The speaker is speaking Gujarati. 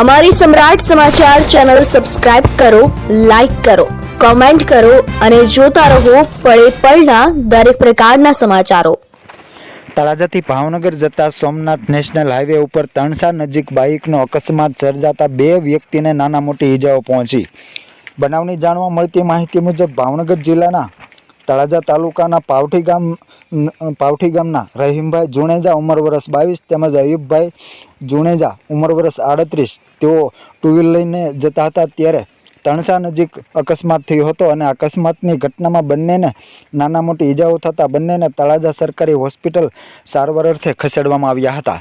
અમારી સમ્રાટ સમાચાર ચેનલ સબસ્ક્રાઇબ કરો, લાઇક કરો, કોમેન્ટ કરો અને જોતા રહો પળે પળના દરેક પ્રકારના સમાચારો. તળાજાથી ભાવનગર જતા સોમનાથ નેશનલ હાઈવે ઉપર તણસા નજીક બાઇકનો અકસ્માત સર્જાતા બે વ્યક્તિને નાના મોટી ઈજાઓ પહોંચી. બનાવની જાણવા મળતી માહિતી મુજબ ભાવનગર જિલ્લાના તળાજા તાલુકાના પાવઠી ગામ પાવઠી ગામના રહીમભાઈ જુણેજા ઉંમર વર્ષ બાવીસ તેમજ અયુબભાઈ જુણેજા ઉંમર વર્ષ આડત્રીસ. તેઓ ટુ વ્હીલ લઈને જતા હતા ત્યારે તણસા નજીક અકસ્માત થયો હતો અને અકસ્માતની ઘટનામાં બંનેને નાના મોટી ઈજાઓ થતાં બંનેને તળાજા સરકારી હોસ્પિટલ સારવાર અર્થે ખસેડવામાં આવ્યા હતા.